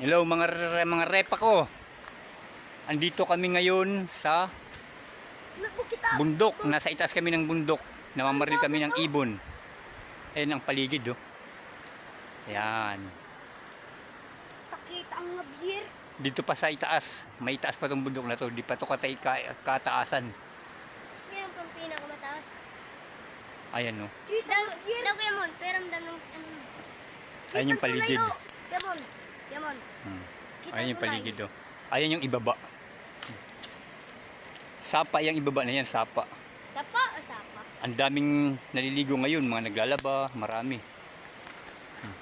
Hello mga re- mga repa ko. Andito kami ngayon sa bundok. Nasa itaas kami ng bundok. Namamaril kami ng ibon. Ayan ang paligid oh. Ayan. Takita ang ngabir. Dito pa sa itaas. May itaas pa tong bundok na to. Di pa to katay ka- kataasan. Sino ang pinakamataas? Ayan oh. Daw, daw kaya mon, peramdam ng ano. Ayan yung paligid. Yamon, yamon. Hmm. Ayan yung paligid oh. Ayan yung ibaba. Sapa yung ibaba na yan, sapa. Sapa o sapa? Ang daming naliligo ngayon, mga naglalaba, marami. Hmm.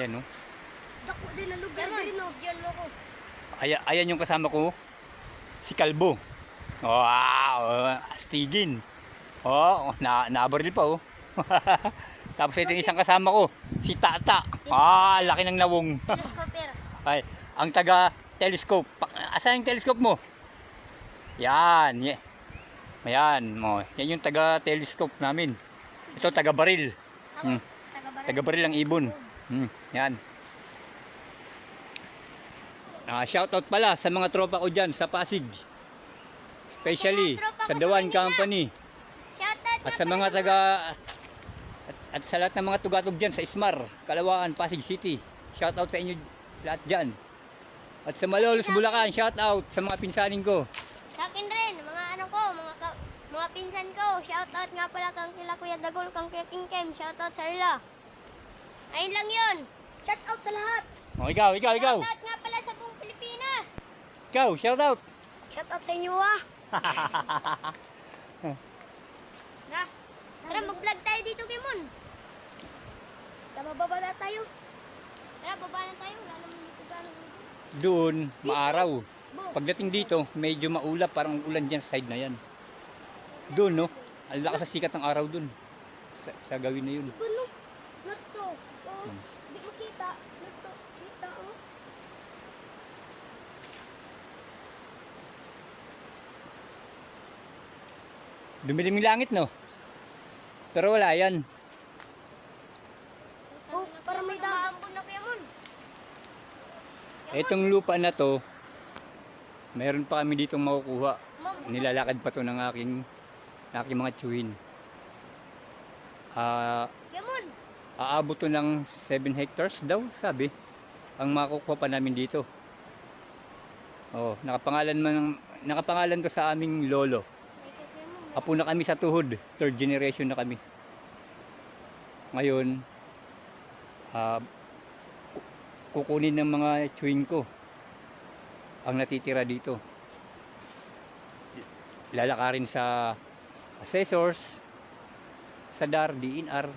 Ayan oh. Dako din na lugar din no. Diyan mo ko. Ayan, ayan yung kasama ko, si Kalbo. Wow, astigin. Oh, na nabaril pa oh. Tapos ito yung isang kasama ko, si Tata. Ah, laki ng nawong. Telescoper. Ay, ang taga telescope. Asan yung telescope mo? Yan, yeah. Ayan, mo. Yan yung taga telescope namin. Ito taga baril. Hmm. taga baril ang ibon. Hmm, yan. Ah, shout out pala sa mga tropa ko diyan sa Pasig. Especially Sa Manila. Company Shoutout at sa mga taga at, sa lahat ng mga tugatog diyan sa Ismar, Kalawaan, Pasig City. Shout out sa inyo lahat diyan. At sa Malolos, Bulacan, shout out sa mga pinsaning ko. Sa akin rin, mga ano ko, mga ka- mga pinsan ko. Shoutout nga pala kang kila Kuya Dagol, kang Kuya King Kem. Shoutout sa ila. Ayun lang yun. Shoutout sa lahat. Oh, ikaw, ikaw, ikaw. Shoutout nga pala sa buong Pilipinas. Ikaw, shout out. Shoutout sa inyo ah. Tara, tara mag-vlog tayo dito, Kimon. Tama baba na tayo. Tara, baba na tayo. Wala naman dito gano'n. Doon, maaraw. Pagdating dito, medyo maulap, parang ulan dyan sa side na yan. Doon, no? Ang lakas sa sikat ng araw doon. Sa, sa gawin na yun. ano? Not to. Oh, Hmm. di ko kita. Not to. Kita, oh. Dumilim yung langit, no? Pero wala yan. Oh, para may daambon na Kimon. Itong lupa na to, meron pa kami ditong makukuha. Nilalakad pa to ng aking, aking mga tsuhin. Ah, Kimon. aabot to ng 7 hectares daw, sabi. Ang makukuha pa namin dito. Oh, nakapangalan man nakapangalan to sa aming lolo. Apo na kami sa tuhod, third generation na kami. Ngayon, ku- kukunin ng mga chewing ko ang natitira dito. Lalakarin sa assessors, sa DAR, DNR.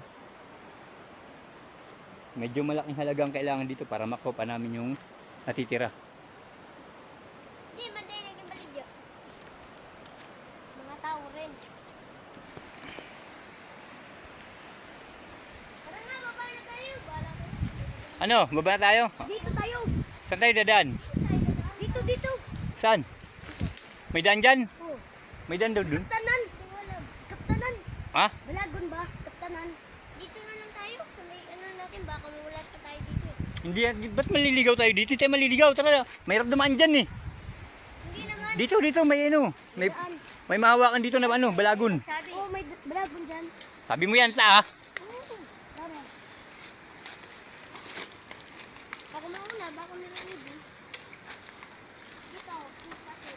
Medyo malaking halagang kailangan dito para makuha pa namin yung natitira. Di, manday na baligya. Mga tao rin. Tara nga, baba na tayo. Bahala kayo. Ano, baba na tayo? Dito tayo. Saan tayo dadaan? Dito, dito. Saan? May daan dyan? Oh, May daan daw dun? kaptanan. Kaptanan. Ha? Balagon ba? Kaptanan. Dito na lang tayo. Ano natin, baka mamulat pa tayo dito. Hindi, ba't maliligaw tayo dito? Tayo maliligaw, tara. May dumaan dyan eh. Hindi naman. Dito, dito, may ano. May, may mahawakan dito na ano, balagun. Sabi. Oh, may balagon dyan. Sabi mo yan, ta ah. Oo. Tara. Baka mauna, baka narinig. eh. Dito, kita ko.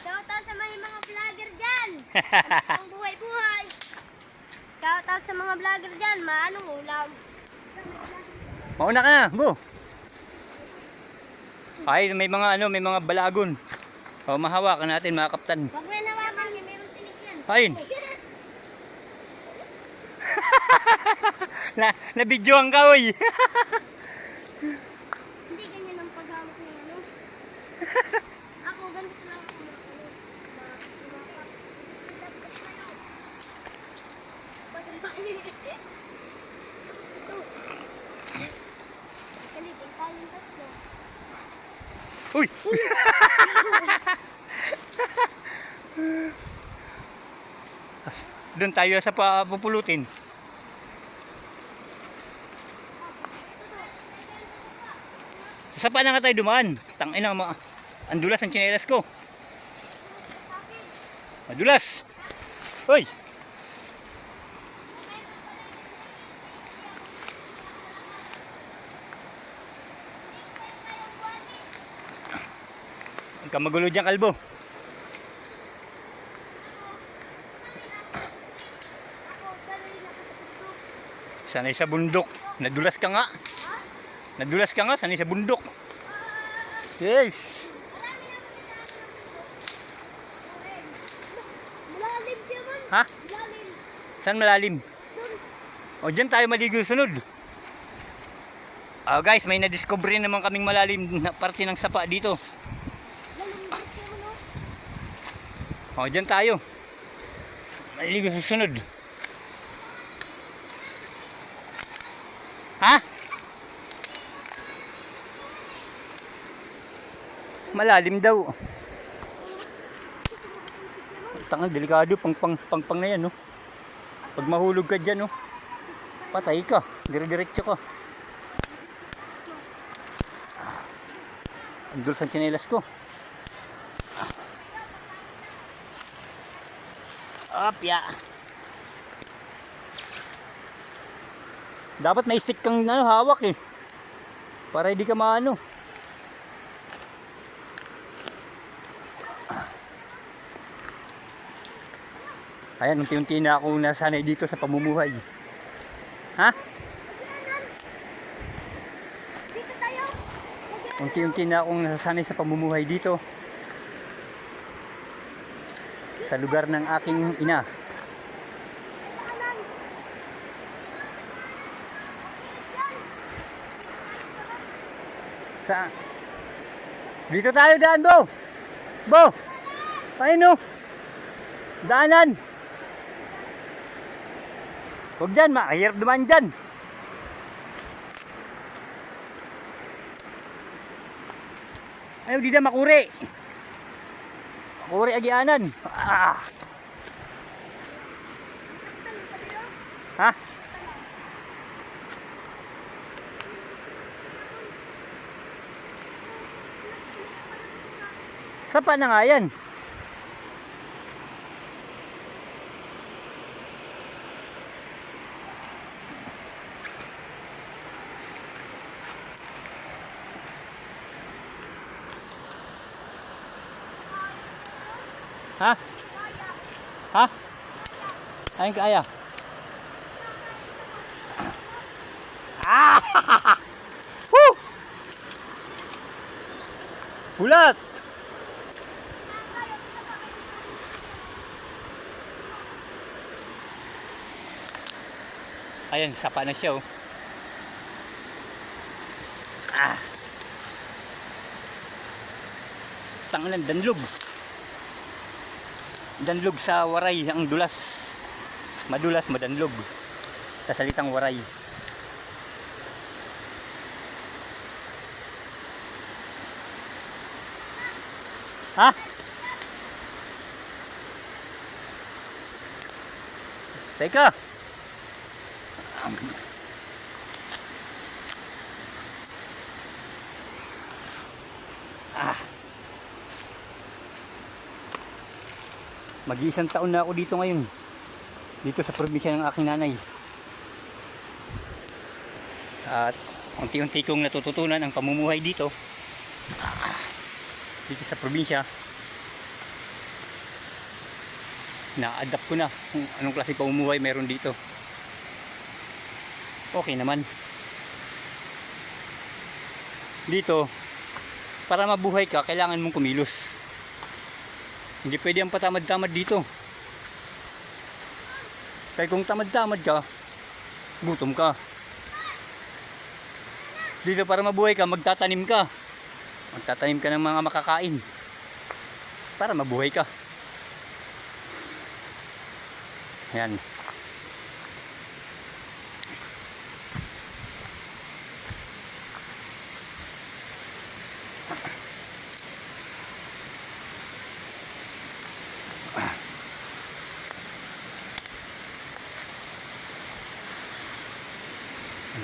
Shoutout sa may mga vlogger dyan. Ang buhay-buhay. Shoutout sa mga vlogger dyan. Maanong ulam. Mauna ka na, go. Ay, may mga ano, may mga balagun. O, mahawakan natin, mga kaptan. Huwag mo yan hawakan niya. Meron tinik yan. Ayun. Na, nabidyoan ka, oy. Hindi ganyan ang paghawak ng ano. Ako, ganito lang Uy! Doon tayo sa papupulutin. sa pa na nga tayo dumaan. Tangina ma. Ang dulas ang tsinelas ko. Madulas. Hoy! Huwag kang magulo dyan, kalbo. Sanay sa bundok. Nadulas ka nga. Nadulas ka nga, sanay sa bundok. Yes. Ha? Malalim. Saan malalim? O dyan tayo maligo sunod. Ah guys, may na-discover naman kaming malalim na parte ng sapa dito. Malalim siya man oh. O dyan tayo. Maligo sa sunod. Ha? Malalim daw. Tangan, delikado. Pang, pang, pang, pang na yan, no? Pag mahulog ka dyan, no? Patay ka. Dire-diretso ka. Ang dulas ang tsinelas ko. Opya. Dapat may stick kang ano, hawak eh. Para hindi ka maano. Ayan, unti-unti na ako nasanay dito sa pamumuhay. Ha? Unti-unti na akong nasasanay sa pamumuhay dito. Sa lugar ng aking ina. Sa Dito tayo daan, Bo. Bo. Paano? Daanan. Huwag dyan, makahirap dumaan dyan. Ayaw, di na makuri. Makuri agianan. Ah. Ha? Sapa na nga yan. Ha? Ha? Ayun kaya. Ah! Woo! Bulat! Ayun, sapa na siya oh. Ah! Tangan danlog. Danlog sa waray ang dulas. Madulas, madanlog. Sa salitang waray. Ha? Teka. Mag-iisang taon na ako dito ngayon. Dito sa probinsya ng aking nanay. At unti-unti kong natututunan ang pamumuhay dito. Dito sa probinsya. Na-adapt ko na kung anong klase pamumuhay meron dito. Okay naman. Dito, para mabuhay ka, kailangan mong kumilos. Hindi pwede ang patamad-tamad dito. Kaya kung tamad-tamad ka, gutom ka. Dito para mabuhay ka, magtatanim ka. Magtatanim ka ng mga makakain. Para mabuhay ka. Yan.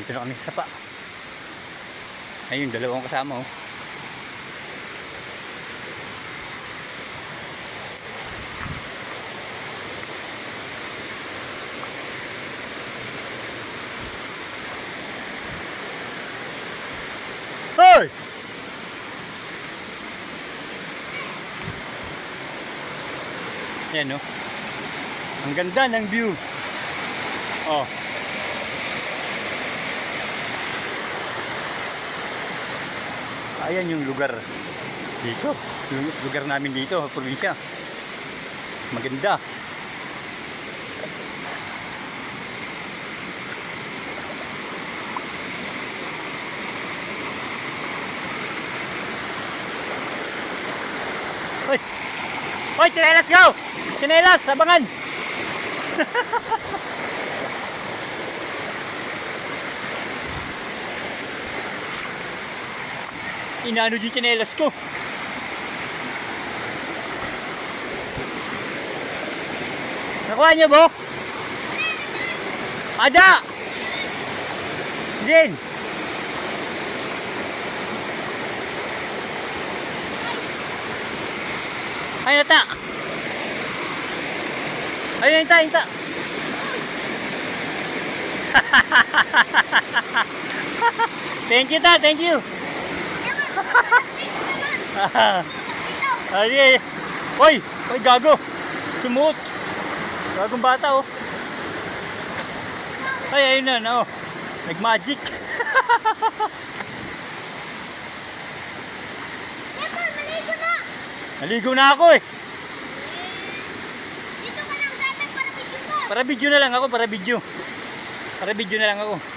Dito na kami sa sapa. Ayun, dalawang kasama oh. Hoy! Yan no. Ang ganda ng view. Oh. Ayan yung lugar dito. Yung lugar namin dito, probinsya. Maganda. Hoy! Hoy, chinelas go! Chinelas, abangan! Inano din chinelas ko. Nakuha niyo, Bo? Ada! Din! Ay, nata! Ayun, inta, inta! thank you, ta, thank you! Ay, Hoy! Hoy, gago! Sumuot! Gagong bata, oh. Ay, ayun na, oh. Nag-magic. Kepal, maligo na! Naligo na ako, eh. Dito ka lang dati para video ko. Para video na lang ako, para video. Para video na lang ako.